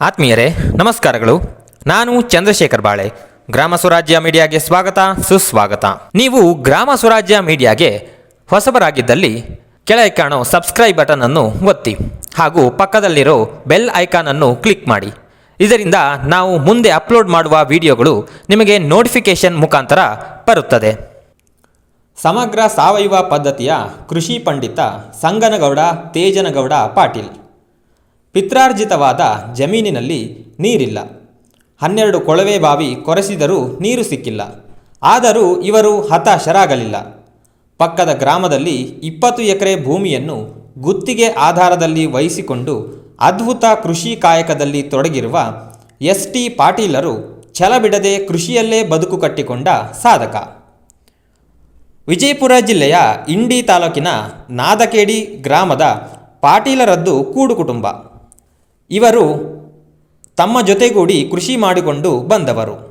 ಆತ್ಮೀಯರೇ, ನಮಸ್ಕಾರಗಳು. ನಾನು ಚಂದ್ರಶೇಖರ್ ಬಾಳೆ. ಗ್ರಾಮ ಸ್ವರಾಜ್ಯ ಮೀಡಿಯಾಗೆ ಸ್ವಾಗತ, ಸುಸ್ವಾಗತ. ನೀವು ಗ್ರಾಮ ಸ್ವರಾಜ್ಯ ಮೀಡಿಯಾಗೆ ಹೊಸಬರಾಗಿದ್ದಲ್ಲಿ ಕೆಳಗೆ ಕಾಣೋ ಸಬ್ಸ್ಕ್ರೈಬ್ ಬಟನ್ ಅನ್ನು ಒತ್ತಿ ಹಾಗೂ ಪಕ್ಕದಲ್ಲಿರೋ ಬೆಲ್ ಐಕಾನ್ ಅನ್ನು ಕ್ಲಿಕ್ ಮಾಡಿ. ಇದರಿಂದ ನಾವು ಮುಂದೆ ಅಪ್ಲೋಡ್ ಮಾಡುವ ವಿಡಿಯೋಗಳು ನಿಮಗೆ ನೋಟಿಫಿಕೇಶನ್ ಮುಖಾಂತರ ಬರುತ್ತದೆ. ಸಮಗ್ರ ಸಾವಯವ ಪದ್ಧತಿಯ ಕೃಷಿ ಪಂಡಿತ ಸಂಗನಗೌಡ ತೇಜನಗೌಡ ಪಾಟೀಲ್. ಪಿತ್ರಾರ್ಜಿತವಾದ ಜಮೀನಿನಲ್ಲಿ ನೀರಿಲ್ಲ. ಹನ್ನೆರಡು ಕೊಳವೆ ಬಾವಿ ಕೊರೆಸಿದರೂ ನೀರು ಸಿಕ್ಕಿಲ್ಲ. ಆದರೂ ಇವರು ಹತಾಶರಾಗಲಿಲ್ಲ. ಪಕ್ಕದ ಗ್ರಾಮದಲ್ಲಿ ಇಪ್ಪತ್ತು ಎಕರೆ ಭೂಮಿಯನ್ನು ಗುತ್ತಿಗೆ ಆಧಾರದಲ್ಲಿ ವಹಿಸಿಕೊಂಡು ಅದ್ಭುತ ಕೃಷಿ ಕಾಯಕದಲ್ಲಿ ತೊಡಗಿರುವ ಎಸ್ ಟಿ ಪಾಟೀಲರು ಛಲಬಿಡದೆ ಕೃಷಿಯಲ್ಲೇ ಬದುಕು ಕಟ್ಟಿಕೊಂಡ ಸಾಧಕ. ವಿಜಯಪುರ ಜಿಲ್ಲೆಯ ಇಂಡಿ ತಾಲೂಕಿನ ನಾದಕೇಡಿ ಗ್ರಾಮದ ಪಾಟೀಲರದ್ದು ಕೂಡು ಕುಟುಂಬ. ಇವರು ತಮ್ಮ ಜೊತೆಗೂಡಿ ಕೃಷಿ ಮಾಡಿಕೊಂಡು ಬಂದವರು.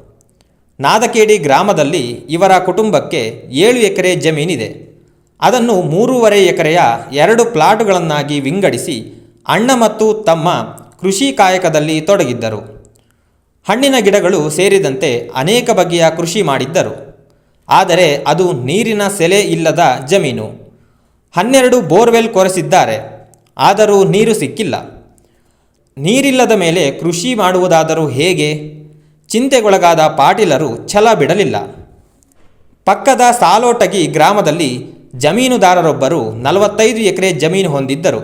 ನಾದಕೇಡಿ ಗ್ರಾಮದಲ್ಲಿ ಇವರ ಕುಟುಂಬಕ್ಕೆ ಏಳು ಎಕರೆ ಜಮೀನಿದೆ. ಅದನ್ನು ಮೂರುವರೆ ಎಕರೆಯ ಎರಡು ಪ್ಲಾಟ್ಗಳನ್ನಾಗಿ ವಿಂಗಡಿಸಿ ಅಣ್ಣ ಮತ್ತು ತಮ್ಮ ಕೃಷಿ ಕಾಯಕದಲ್ಲಿ ತೊಡಗಿದ್ದರು. ಹಣ್ಣಿನ ಗಿಡಗಳು ಸೇರಿದಂತೆ ಅನೇಕ ಬಗೆಯ ಕೃಷಿ ಮಾಡಿದ್ದರು. ಆದರೆ ಅದು ನೀರಿನ ಸೆಲೆ ಇಲ್ಲದ ಜಮೀನು. ಹನ್ನೆರಡು ಬೋರ್ವೆಲ್ ಕೊರೆಸಿದ್ದಾರೆ. ಆದರೂ ನೀರು ಸಿಕ್ಕಿಲ್ಲ. ನೀರಿಲ್ಲದ ಮೇಲೆ ಕೃಷಿ ಮಾಡುವುದಾದರೂ ಹೇಗೆ? ಚಿಂತೆಗೊಳಗಾದ ಪಾಟೀಲರು ಛಲ ಬಿಡಲಿಲ್ಲ. ಪಕ್ಕದ ಸಾಲೋಟಗಿ ಗ್ರಾಮದಲ್ಲಿ ಜಮೀನುದಾರರೊಬ್ಬರು ನಲವತ್ತೈದು ಎಕರೆ ಜಮೀನು ಹೊಂದಿದ್ದರು.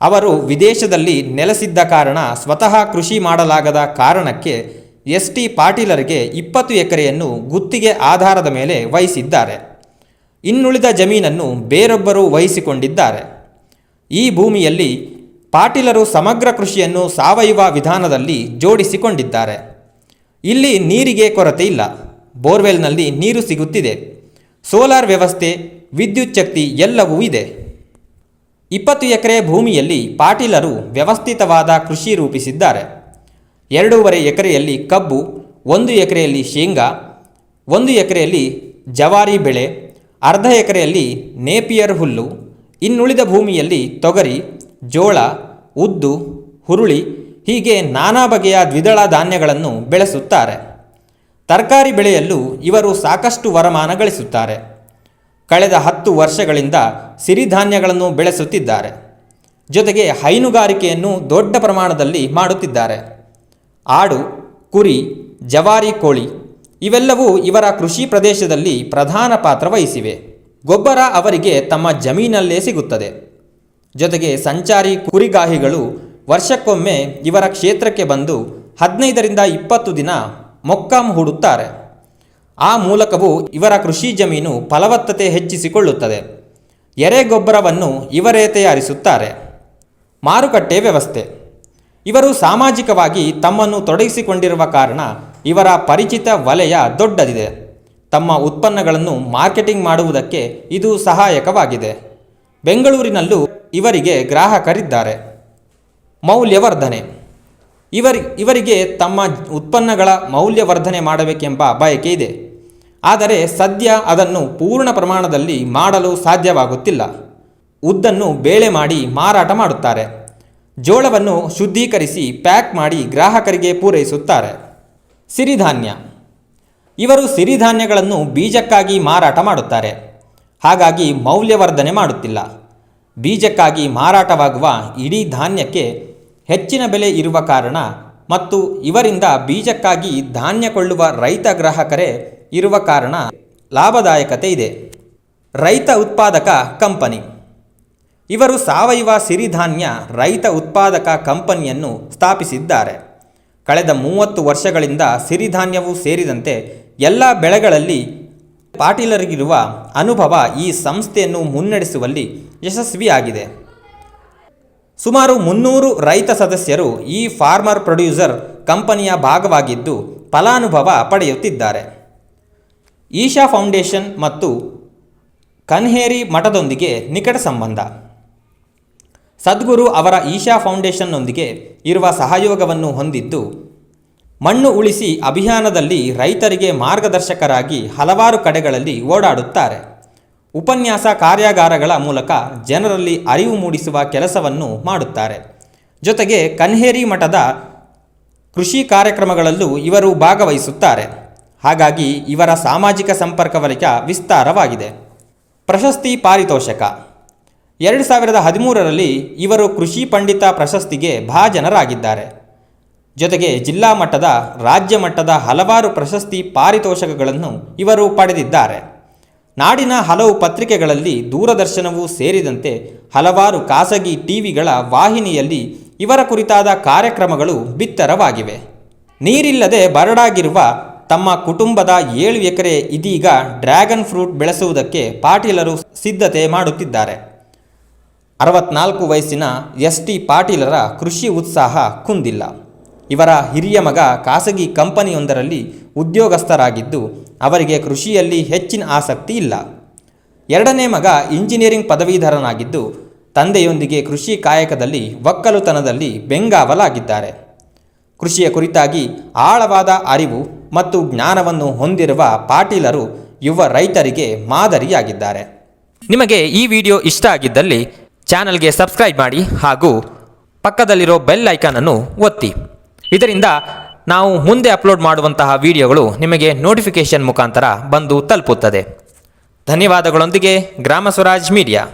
ಅವರು ವಿದೇಶದಲ್ಲಿ ನೆಲೆಸಿದ್ದ ಕಾರಣ ಸ್ವತಃ ಕೃಷಿ ಮಾಡಲಾಗದ ಕಾರಣಕ್ಕೆ ಎಸ್ ಟಿ ಪಾಟೀಲರಿಗೆ ಇಪ್ಪತ್ತು ಎಕರೆಯನ್ನು ಗುತ್ತಿಗೆ ಆಧಾರದ ಮೇಲೆ ವಹಿಸಿದ್ದಾರೆ. ಇನ್ನುಳಿದ ಜಮೀನನ್ನು ಬೇರೊಬ್ಬರು ವಹಿಸಿಕೊಂಡಿದ್ದಾರೆ. ಈ ಭೂಮಿಯಲ್ಲಿ ಪಾಟೀಲರು ಸಮಗ್ರ ಕೃಷಿಯನ್ನು ಸಾವಯವ ವಿಧಾನದಲ್ಲಿ ಜೋಡಿಸಿಕೊಂಡಿದ್ದಾರೆ. ಇಲ್ಲಿ ನೀರಿಗೆ ಕೊರತೆ ಇಲ್ಲ. ಬೋರ್ವೆಲ್ನಲ್ಲಿ ನೀರು ಸಿಗುತ್ತಿದೆ. ಸೋಲಾರ್ ವ್ಯವಸ್ಥೆ, ವಿದ್ಯುತ್ ಶಕ್ತಿ ಎಲ್ಲವೂ ಇದೆ. ಇಪ್ಪತ್ತು ಎಕರೆ ಭೂಮಿಯಲ್ಲಿ ಪಾಟೀಲರು ವ್ಯವಸ್ಥಿತವಾದ ಕೃಷಿ ರೂಪಿಸಿದ್ದಾರೆ. ಎರಡೂವರೆ ಎಕರೆಯಲ್ಲಿ ಕಬ್ಬು, ಒಂದು ಎಕರೆಯಲ್ಲಿ ಶೇಂಗಾ, ಒಂದು ಎಕರೆಯಲ್ಲಿ ಜವಾರಿ ಬೆಳೆ, ಅರ್ಧ ಎಕರೆಯಲ್ಲಿ ನೇಪಿಯರ್ ಹುಲ್ಲು, ಇನ್ನುಳಿದ ಭೂಮಿಯಲ್ಲಿ ತೊಗರಿ, ಜೋಳ ಉದ್ದು, ಹುರುಳಿ, ಹೀಗೆ ನಾನಾ ಬಗೆಯ ದ್ವಿದಳ ಧಾನ್ಯಗಳನ್ನು ಬೆಳೆಸುತ್ತಾರೆ. ತರಕಾರಿ ಬೆಳೆಯಲ್ಲೂ ಇವರು ಸಾಕಷ್ಟು ವರಮಾನ ಗಳಿಸುತ್ತಾರೆ. ಕಳೆದ ಹತ್ತು ವರ್ಷಗಳಿಂದ ಸಿರಿಧಾನ್ಯಗಳನ್ನು ಬೆಳೆಸುತ್ತಿದ್ದಾರೆ. ಜೊತೆಗೆ ಹೈನುಗಾರಿಕೆಯನ್ನು ದೊಡ್ಡ ಪ್ರಮಾಣದಲ್ಲಿ ಮಾಡುತ್ತಿದ್ದಾರೆ. ಆಡು, ಕುರಿ, ಜವಾರಿ, ಕೋಳಿ ಇವೆಲ್ಲವೂ ಇವರ ಕೃಷಿ ಪ್ರದೇಶದಲ್ಲಿ ಪ್ರಧಾನ ಪಾತ್ರ ವಹಿಸಿವೆ. ಗೊಬ್ಬರ ಅವರಿಗೆ ತಮ್ಮ ಜಮೀನಲ್ಲೇ ಸಿಗುತ್ತದೆ. ಜೊತೆಗೆ ಸಂಚಾರಿ ಕುರಿಗಾಹಿಗಳು ವರ್ಷಕ್ಕೊಮ್ಮೆ ಇವರ ಕ್ಷೇತ್ರಕ್ಕೆ ಬಂದು ಹದಿನೈದರಿಂದ ಇಪ್ಪತ್ತು ದಿನ ಮೊಕ್ಕಾಂ ಹೂಡುತ್ತಾರೆ. ಆ ಮೂಲಕವೂ ಇವರ ಕೃಷಿ ಜಮೀನು ಫಲವತ್ತತೆ ಹೆಚ್ಚಿಸಿಕೊಳ್ಳುತ್ತದೆ. ಎರೆಗೊಬ್ಬರವನ್ನು ಇವರೇ ತಯಾರಿಸುತ್ತಾರೆ. ಮಾರುಕಟ್ಟೆ ವ್ಯವಸ್ಥೆ. ಇವರು ಸಾಮಾಜಿಕವಾಗಿ ತಮ್ಮನ್ನು ತೊಡಗಿಸಿಕೊಂಡಿರುವ ಕಾರಣ ಇವರ ಪರಿಚಿತ ವಲಯ ದೊಡ್ಡದಿದೆ. ತಮ್ಮ ಉತ್ಪನ್ನಗಳನ್ನು ಮಾರ್ಕೆಟಿಂಗ್ ಮಾಡುವುದಕ್ಕೆ ಇದು ಸಹಾಯಕವಾಗಿದೆ. ಬೆಂಗಳೂರಿನಲ್ಲೂ ಇವರಿಗೆ ಗ್ರಾಹಕರಿದ್ದಾರೆ. ಮೌಲ್ಯವರ್ಧನೆ. ಇವರಿ, ಇವರಿಗೆ ತಮ್ಮ ಉತ್ಪನ್ನಗಳ ಮೌಲ್ಯವರ್ಧನೆ ಮಾಡಬೇಕೆಂಬ ಬಯಕೆ ಇದೆ. ಆದರೆ ಸದ್ಯ ಅದನ್ನು ಪೂರ್ಣ ಪ್ರಮಾಣದಲ್ಲಿ ಮಾಡಲು ಸಾಧ್ಯವಾಗುತ್ತಿಲ್ಲ. ಉದ್ದನ್ನು ಬೇಳೆ ಮಾಡಿ ಮಾರಾಟ ಮಾಡುತ್ತಾರೆ. ಜೋಳವನ್ನು ಶುದ್ಧೀಕರಿಸಿ ಪ್ಯಾಕ್ ಮಾಡಿ ಗ್ರಾಹಕರಿಗೆ ಪೂರೈಸುತ್ತಾರೆ. ಸಿರಿಧಾನ್ಯ. ಇವರು ಸಿರಿಧಾನ್ಯಗಳನ್ನು ಬೀಜಕ್ಕಾಗಿ ಮಾರಾಟ ಮಾಡುತ್ತಾರೆ. ಹಾಗಾಗಿ ಮೌಲ್ಯವರ್ಧನೆ ಮಾಡುತ್ತಿಲ್ಲ. ಬೀಜಕ್ಕಾಗಿ ಮಾರಾಟವಾಗುವ ಇಡೀ ಧಾನ್ಯಕ್ಕೆ ಹೆಚ್ಚಿನ ಬೆಲೆ ಇರುವ ಕಾರಣ ಮತ್ತು ಇವರಿಂದ ಬೀಜಕ್ಕಾಗಿ ಧಾನ್ಯ ಕೊಳ್ಳುವ ರೈತ ಗ್ರಾಹಕರೇ ಇರುವ ಕಾರಣ ಲಾಭದಾಯಕತೆ ಇದೆ. ರೈತ ಉತ್ಪಾದಕ ಕಂಪನಿ. ಇವರು ಸಾವಯವ ಸಿರಿಧಾನ್ಯ ರೈತ ಉತ್ಪಾದಕ ಕಂಪನಿಯನ್ನು ಸ್ಥಾಪಿಸಿದ್ದಾರೆ. ಕಳೆದ ಮೂವತ್ತು ವರ್ಷಗಳಿಂದ ಸಿರಿಧಾನ್ಯವೂ ಸೇರಿದಂತೆ ಎಲ್ಲ ಬೆಳೆಗಳಲ್ಲಿ ಪಾಟೀಲರಿಗಿರುವ ಅನುಭವ ಈ ಸಂಸ್ಥೆಯನ್ನು ಮುನ್ನಡೆಸುವಲ್ಲಿ ಯಶಸ್ವಿಯಾಗಿದೆ. ಸುಮಾರು ಮುನ್ನೂರು ರೈತ ಸದಸ್ಯರು ಈ ಫಾರ್ಮರ್ ಪ್ರೊಡ್ಯೂಸರ್ ಕಂಪನಿಯ ಭಾಗವಾಗಿದ್ದು ಫಲಾನುಭವ ಪಡೆಯುತ್ತಿದ್ದಾರೆ. ಈಶಾ ಫೌಂಡೇಶನ್ ಮತ್ತು ಕನ್ಹೇರಿ ಮಠದೊಂದಿಗೆ ನಿಕಟ ಸಂಬಂಧ. ಸದ್ಗುರು ಅವರ ಈಶಾ ಫೌಂಡೇಶನ್ನೊಂದಿಗೆ ಇರುವ ಸಹಯೋಗವನ್ನು ಹೊಂದಿದ್ದು ಮಣ್ಣು ಉಳಿಸಿ ಅಭಿಯಾನದಲ್ಲಿ ರೈತರಿಗೆ ಮಾರ್ಗದರ್ಶಕರಾಗಿ ಹಲವಾರು ಕಡೆಗಳಲ್ಲಿ ಓಡಾಡುತ್ತಾರೆ. ಉಪನ್ಯಾಸ ಕಾರ್ಯಾಗಾರಗಳ ಮೂಲಕ ಜನರಲ್ಲಿ ಅರಿವು ಮೂಡಿಸುವ ಕೆಲಸವನ್ನು ಮಾಡುತ್ತಾರೆ. ಜೊತೆಗೆ ಕನ್ಹೇರಿ ಮಠದ ಕೃಷಿ ಕಾರ್ಯಕ್ರಮಗಳಲ್ಲೂ ಇವರು ಭಾಗವಹಿಸುತ್ತಾರೆ. ಹಾಗಾಗಿ ಇವರ ಸಾಮಾಜಿಕ ಸಂಪರ್ಕ ವಲಯ ವಿಸ್ತಾರವಾಗಿದೆ. ಪ್ರಶಸ್ತಿ ಪಾರಿತೋಷಕ. ಎರಡು ಸಾವಿರದ ಹದಿಮೂರರಲ್ಲಿ ಇವರು ಕೃಷಿ ಪಂಡಿತ ಪ್ರಶಸ್ತಿಗೆ ಭಾಜನರಾಗಿದ್ದಾರೆ. ಜೊತೆಗೆ ಜಿಲ್ಲಾ ಮಟ್ಟದ, ರಾಜ್ಯ ಮಟ್ಟದ ಹಲವಾರು ಪ್ರಶಸ್ತಿ ಪಾರಿತೋಷಕಗಳನ್ನು ಇವರು ಪಡೆದಿದ್ದಾರೆ. ನಾಡಿನ ಹಲವು ಪತ್ರಿಕೆಗಳಲ್ಲಿ ದೂರದರ್ಶನವೂ ಸೇರಿದಂತೆ ಹಲವಾರು ಖಾಸಗಿ ಟಿವಿಗಳ ವಾಹಿನಿಯಲ್ಲಿ ಇವರ ಕುರಿತಾದ ಕಾರ್ಯಕ್ರಮಗಳು ಬಿತ್ತರವಾಗಿವೆ. ನೀರಿಲ್ಲದೆ ಬರಡಾಗಿರುವ ತಮ್ಮ ಕುಟುಂಬದ ಏಳು ಎಕರೆ ಇದೀಗ ಡ್ರ್ಯಾಗನ್ ಫ್ರೂಟ್ ಬೆಳೆಸುವುದಕ್ಕೆ ಪಾಟೀಲರು ಸಿದ್ಧತೆ ಮಾಡುತ್ತಿದ್ದಾರೆ. ಅರವತ್ನಾಲ್ಕು ವಯಸ್ಸಿನ ಎಸ್ ಟಿ ಪಾಟೀಲರ ಕೃಷಿ ಉತ್ಸಾಹ ಕುಂದಿಲ್ಲ. ಇವರ ಹಿರಿಯ ಮಗ ಖಾಸಗಿ ಕಂಪನಿಯೊಂದರಲ್ಲಿ ಉದ್ಯೋಗಸ್ಥರಾಗಿದ್ದು, ಅವರಿಗೆ ಕೃಷಿಯಲ್ಲಿ ಹೆಚ್ಚಿನ ಆಸಕ್ತಿ ಇಲ್ಲ. ಎರಡನೇ ಮಗ ಇಂಜಿನಿಯರಿಂಗ್ ಪದವೀಧರನಾಗಿದ್ದು, ತಂದೆಯೊಂದಿಗೆ ಕೃಷಿ ಕಾಯಕದಲ್ಲಿ ಒಕ್ಕಲುತನದಲ್ಲಿ ಬೆಂಗಾವಲಾಗಿದ್ದಾರೆ. ಕೃಷಿಯ ಕುರಿತಾಗಿ ಆಳವಾದ ಅರಿವು ಮತ್ತು ಜ್ಞಾನವನ್ನು ಹೊಂದಿರುವ ಪಾಟೀಲರು ಯುವ ರೈತರಿಗೆ ಮಾದರಿಯಾಗಿದ್ದಾರೆ. ನಿಮಗೆ ಈ ವಿಡಿಯೋ ಇಷ್ಟ ಆಗಿದ್ದಲ್ಲಿ ಚಾನಲ್ಗೆ ಸಬ್ಸ್ಕ್ರೈಬ್ ಮಾಡಿ ಹಾಗೂ ಪಕ್ಕದಲ್ಲಿರೋ ಬೆಲ್ ಐಕಾನನ್ನು ಒತ್ತಿ. ಇದರಿಂದ ನಾವು ಮುಂದೆ ಅಪ್ಲೋಡ್ ಮಾಡುವಂತಹ ವಿಡಿಯೋಗಳು ನಿಮಗೆ ನೋಟಿಫಿಕೇಷನ್ ಮುಖಾಂತರ ಬಂದು ತಲುಪುತ್ತದೆ. ಧನ್ಯವಾದಗಳೊಂದಿಗೆ ಗ್ರಾಮ ಸ್ವರಾಜ್ ಮೀಡಿಯಾ.